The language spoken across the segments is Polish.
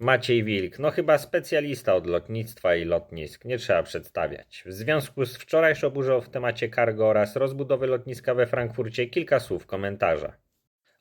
Maciej Wilk, no chyba specjalista od lotnictwa i lotnisk, nie trzeba przedstawiać. W związku z wczorajszą burzą w temacie cargo oraz rozbudowy lotniska we Frankfurcie kilka słów komentarza.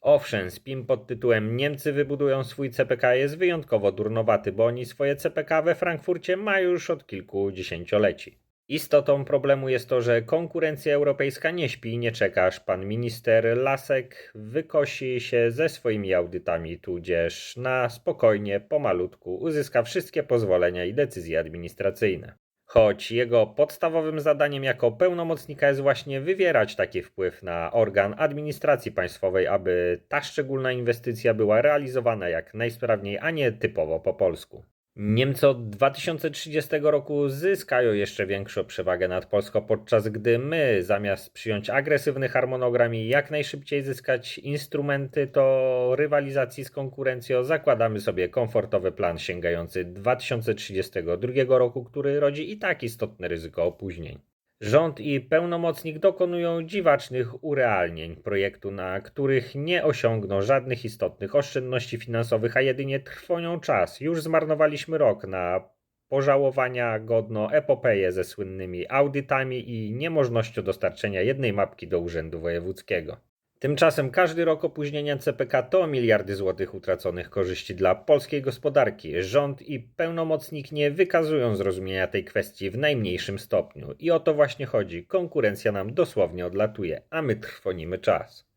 Owszem, spin pod tytułem Niemcy wybudują swój CPK jest wyjątkowo durnowaty, bo oni swoje CPK we Frankfurcie mają już od kilku dziesięcioleci. Istotą problemu jest to, że konkurencja europejska nie śpi i nie czeka, aż pan minister Lasek wykosi się ze swoimi audytami, tudzież na spokojnie, pomalutku uzyska wszystkie pozwolenia i decyzje administracyjne. Choć jego podstawowym zadaniem jako pełnomocnika jest właśnie wywierać taki wpływ na organ administracji państwowej, aby ta szczególna inwestycja była realizowana jak najsprawniej, a nie typowo po polsku. Niemcy od 2030 roku zyskają jeszcze większą przewagę nad Polską, podczas gdy my, zamiast przyjąć agresywny harmonogram i jak najszybciej zyskać instrumenty do rywalizacji z konkurencją, zakładamy sobie komfortowy plan sięgający 2032 roku, który rodzi i tak istotne ryzyko opóźnień. Rząd i pełnomocnik dokonują dziwacznych urealnień projektu, na których nie osiągną żadnych istotnych oszczędności finansowych, a jedynie trwoją czas. Już zmarnowaliśmy rok na pożałowania godno epopeję ze słynnymi audytami i niemożnością dostarczenia jednej mapki do Urzędu Wojewódzkiego. Tymczasem każdy rok opóźnienia CPK to miliardy złotych utraconych korzyści dla polskiej gospodarki. Rząd i pełnomocnik nie wykazują zrozumienia tej kwestii w najmniejszym stopniu. I o to właśnie chodzi. Konkurencja nam dosłownie odlatuje, a my trwonimy czas.